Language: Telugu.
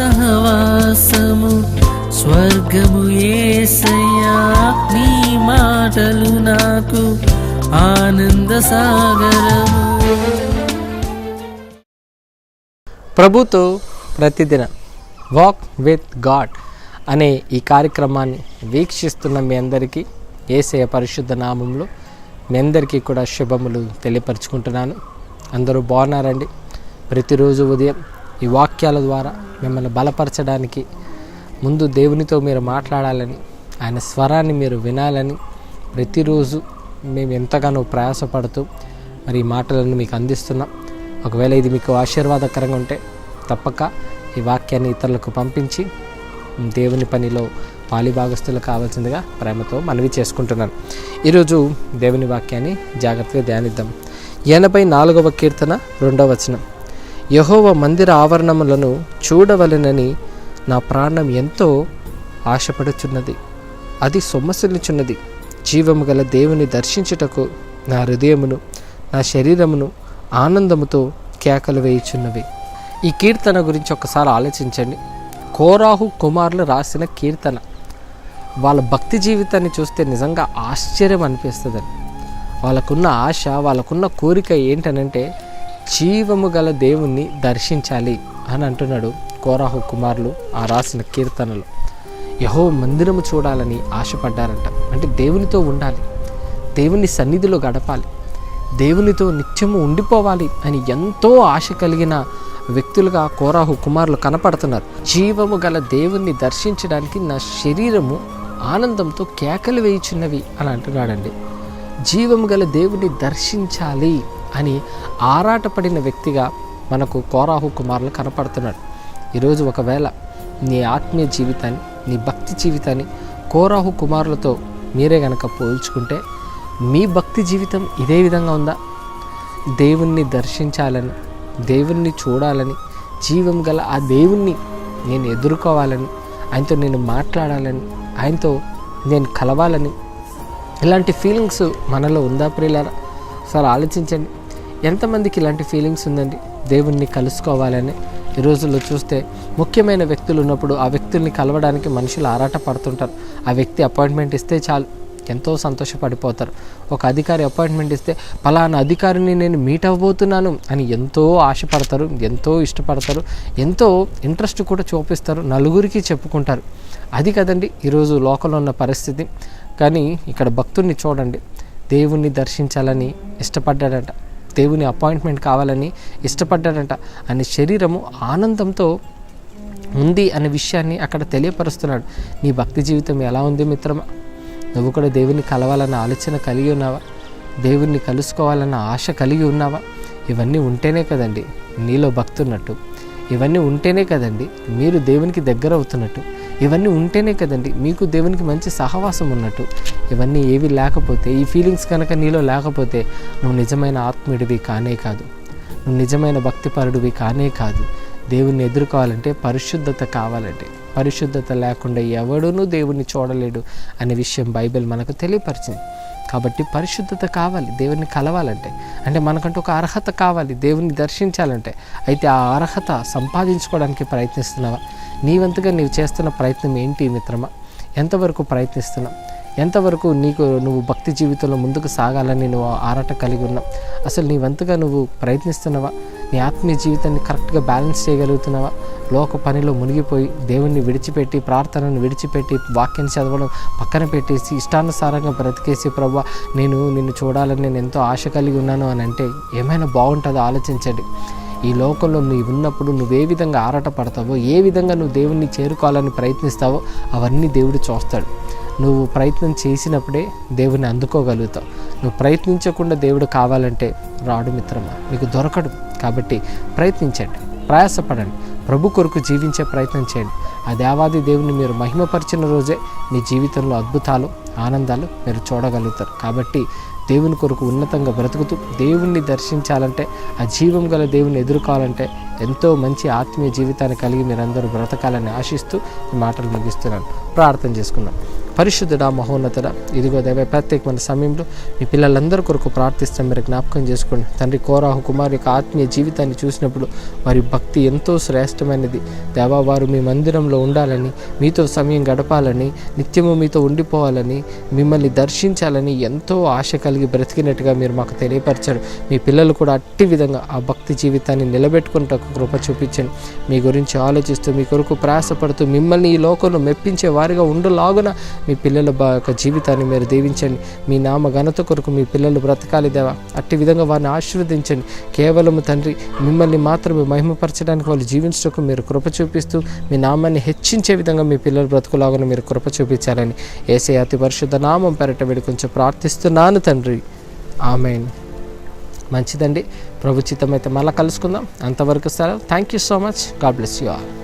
సహవాసము స్వర్గము ఏసయ్యా నీ మాటలు నాకు ఆనంద సాగరము. ప్రభుతో ప్రతిదిన వాక్ విత్ గాడ్ అనే ఈ కార్యక్రమాన్ని వీక్షిస్తున్న మీ అందరికీ ఏసయ పరిశుద్ధ నామంలో మీ అందరికీ కూడా శుభములు తెలియపరుచుకుంటున్నాను. అందరూ బాగున్నారండి? ప్రతిరోజు ఉదయం ఈ వాక్యాల ద్వారా మిమ్మల్ని బలపరచడానికి ముందు దేవునితో మీరు మాట్లాడాలని ఆయన స్వరాన్ని మీరు వినాలని ప్రతిరోజు మేము ఎంతగానో ప్రయాసపడుతూ మరి ఈ మాటలను మీకు అందిస్తున్నాం. ఒకవేళ ఇది మీకు ఆశీర్వాదకరంగా ఉంటే తప్పక ఈ వాక్యాన్ని ఇతరులకు పంపించి దేవుని పనిలో పాలిభాగస్తులు కావాల్సిందిగా ప్రేమతో మనవి చేసుకుంటున్నాను. ఈరోజు దేవుని వాక్యాన్ని జాగ్రత్తగా ధ్యానిద్దాం. ఎనభై నాలుగవ కీర్తన రెండవ వచనం. యహోవ మందిర ఆవరణములను చూడవలెనని నా ప్రాణం ఎంతో ఆశపడుచున్నది. అది సొమ్మసిల్లుచున్నది. జీవము గల దేవుని దర్శించుటకు నా హృదయమును నా శరీరమును ఆనందముతో కేకలు వేయుచున్నవి. ఈ కీర్తన గురించి ఒకసారి ఆలోచించండి. కోరాహు కుమారులు రాసిన కీర్తన. వాళ్ళ భక్తి జీవితాన్ని చూస్తే నిజంగా ఆశ్చర్యం అనిపిస్తుందని వాళ్ళకున్న ఆశ వాళ్ళకున్న కోరిక ఏంటనంటే జీవము గల దేవుణ్ణి దర్శించాలి అని అంటున్నాడు కోరాహు కుమారులు ఆ రాసిన కీర్తనలు. యహో మందిరము చూడాలని ఆశపడ్డారంట. అంటే దేవునితో ఉండాలి. దేవుని సన్నిధిలో గడపాలి. దేవునితో నిత్యము ఉండిపోవాలి అని ఎంతో ఆశ కలిగిన వ్యక్తులుగా కోరాహు కుమారులు కనపడుతున్నారు. జీవము గల దేవుణ్ణి దర్శించడానికి నా శరీరము ఆనందంతో కేకలు వేయుచున్నవి అని అంటున్నాడండి. జీవము గల దేవుణ్ణి దర్శించాలి. అని ఆరాటపడిన వ్యక్తిగా మనకు కోరాహు కుమారులు కనపడుతున్నాడు ఈరోజు ఒకవేళ నీ ఆత్మీయ జీవితాన్ని నీ భక్తి జీవితాన్ని కోరాహు కుమారులతో మీరే గనక పోల్చుకుంటే మీ భక్తి జీవితం ఇదే విధంగా ఉందా? దేవుణ్ణి దర్శించాలని దేవుణ్ణి చూడాలని జీవం గల ఆ దేవుణ్ణి నేను ఎదుర్కోవాలని ఆయనతో నేను మాట్లాడాలని ఆయనతో నేను కలవాలని ఇలాంటి ఫీలింగ్స్ మనలో ఉందా ప్రియులారా? సార్ ఆలోచించండి. ఎంతమందికి ఇలాంటి ఫీలింగ్స్ ఉందండి? దేవుణ్ణి కలుసుకోవాలని. ఈ రోజుల్లో చూస్తే ముఖ్యమైన వ్యక్తులు ఉన్నప్పుడు ఆ వ్యక్తుల్ని కలవడానికి మనుషులు ఆరాట పడుతుంటారు. ఆ వ్యక్తి అపాయింట్మెంట్ ఇస్తే చాలు ఎంతో సంతోషపడిపోతారు. ఒక అధికారి అపాయింట్మెంట్ ఇస్తే పలానా అధికారిని నేను మీట్ అవ్వబోతున్నాను అని ఎంతో ఆశపడతారు ఎంతో ఇష్టపడతారు ఎంతో ఇంట్రెస్ట్ కూడా చూపిస్తారు నలుగురికి చెప్పుకుంటారు. అది కదండి ఈరోజు లోకంలో ఉన్న పరిస్థితి. కానీ ఇక్కడ భక్తుడిని చూడండి. దేవుణ్ణి దర్శించాలని ఇష్టపడ్డాడంట. దేవుని అపాయింట్మెంట్ కావాలని ఇష్టపడ్డాడంట. అని శరీరము ఆనందంతో ఉంది అనే విషయాన్ని అక్కడ తెలియపరుస్తున్నాడు. నీ భక్తి జీవితం ఎలా ఉంది మిత్రమా? నువ్వు కూడా దేవుని కలవాలన్న ఆలోచన కలిగి ఉన్నావా? దేవుణ్ణి కలుసుకోవాలన్న ఆశ కలిగి ఉన్నావా? ఇవన్నీ ఉంటేనే కదండి నీలో భక్తున్నట్టు. ఇవన్నీ ఉంటేనే కదండి మీరు దేవునికి దగ్గర అవుతున్నట్టు ఇవన్నీ ఉంటేనే కదండి. మీకు దేవునికి మంచి సహవాసం ఉన్నట్టు. ఇవన్నీ ఏవి లేకపోతే ఈ ఫీలింగ్స్ కనుక నీలో లేకపోతే నువ్వు నిజమైన ఆత్మీయుడివి కానే కాదు. నువ్వు నిజమైన భక్తిపరుడివి కానే కాదు. దేవుణ్ణి ఎదుర్కోవాలంటే పరిశుద్ధత కావాలంటే. పరిశుద్ధత లేకుండా ఎవడునూ దేవుణ్ణి చూడలేడు అనే విషయం బైబిల్ మనకు తెలియపరిచింది. కాబట్టి పరిశుద్ధత కావాలి దేవుని కలవాలంటే. అంటే మనకంటూ ఒక అర్హత కావాలి దేవుని దర్శించాలంటే. అయితే ఆ అర్హత సంపాదించుకోవడానికి ప్రయత్నిస్తున్నావా? నీవంతగా నీవు చేస్తున్న ప్రయత్నం ఏంటి మిత్రమా? ఎంతవరకు ప్రయత్నిస్తున్నావు? ఎంతవరకు నీకు నువ్వు భక్తి జీవితంలో ముందుకు సాగాలని నువ్వు ఆరాట కలిగి ఉన్నావు? అసలు నీవంతగా నువ్వు ప్రయత్నిస్తున్నావా? నీ ఆత్మీయ జీవితాన్ని కరెక్ట్గా బ్యాలెన్స్ చేయగలుగుతున్నావా? లోక పనిలో మునిగిపోయి దేవుణ్ణి విడిచిపెట్టి ప్రార్థనను విడిచిపెట్టి వాక్యాన్ని చదవడం పక్కన పెట్టేసి ఇష్టానుసారంగా బ్రతికేసి ప్రభా నేను నిన్ను చూడాలని నేను ఎంతో ఆశ కలిగి ఉన్నాను అని అంటే ఏమైనా బాగుంటుందో ఆలోచించండి. ఈ లోకంలో నువ్వు ఉన్నప్పుడు నువ్వు ఏ విధంగా ఆరాట పడతావో ఏ విధంగా నువ్వు దేవుణ్ణి చేరుకోవాలని ప్రయత్నిస్తావో అవన్నీ దేవుడు చూస్తాడు. నువ్వు ప్రయత్నం చేసినప్పుడే దేవుని అందుకోగలుగుతావు. నువ్వు ప్రయత్నించకుండా దేవుడు కావాలంటే రాడు మిత్రమా నీకు దొరకడు. కాబట్టి ప్రయత్నించండి. ప్రయాసపడండి. ప్రభు కొరకు జీవించే ప్రయత్నం చేయండి. ఆ దేవాది దేవుని మీరు మహిమపరిచిన రోజే మీ జీవితంలో అద్భుతాలు ఆనందాలు మీరు చూడగలుగుతారు. కాబట్టి దేవుని కొరకు ఉన్నతంగా బ్రతుకుతూ దేవుణ్ణి దర్శించాలంటే ఆ జీవం గల దేవుని ఎదుర్కోవాలంటే ఎంతో మంచి ఆత్మీయ జీవితాన్ని కలిగి మీరందరూ బ్రతకాలని ఆశిస్తూ ఈ మాటలు ముగిస్తున్నాను. ప్రార్థన చేసుకున్నాను పరిశుద్ధుడా మహోన్నతుడ. ఇదిగో దేవ ప్రత్యేకమైన సమయంలో మీ పిల్లలందరి కొరకు ప్రార్థిస్తాం మీరు జ్ఞాపకం చేసుకోండి. తండ్రి కోరాహు కుమార్ యొక్క ఆత్మీయ జీవితాన్ని చూసినప్పుడు వారి భక్తి ఎంతో శ్రేష్టమైనది. దేవా వారు మీ మందిరంలో ఉండాలని మీతో సమయం గడపాలని నిత్యము మీతో ఉండిపోవాలని మిమ్మల్ని దర్శించాలని ఎంతో ఆశ కలిగి బ్రతికినట్టుగా మీరు మాకు తెలియపరచారు. మీ పిల్లలు కూడా అట్టి విధంగా ఆ భక్తి జీవితాన్ని నిలబెట్టుకుంటూ కృప చూపించండి. మీ గురించి ఆలోచిస్తూ మీ కొరకు ప్రయాసపడుతూ మిమ్మల్ని ఈ లోకంలో మెప్పించే వారిగా ఉండలాగున మీ పిల్లల యొక్క జీవితాన్ని మీరు దీవించండి. మీ నామ ఘనత కొరకు మీ పిల్లలు బ్రతకాలి దేవా. అట్టి విధంగా వారిని ఆశీర్వదించండి. కేవలం తండ్రి మిమ్మల్ని మాత్రమే మహిమపరచడానికి వాళ్ళు జీవించడానికి మీరు కృప చూపిస్తూ మీ నామాన్ని హెచ్చించే విధంగా మీ పిల్లలు బ్రతుకులాగా మీరు కృప చూపించాలని ఏసే అతి పరిశుద్ధ నామం పెరట కొంచెం ప్రార్థిస్తున్నాను తండ్రి. ఆమెన్. మంచిదండి. ప్రభుచితం అయితే మళ్ళీ కలుసుకుందాం. అంతవరకు సరే thank you so much God bless you all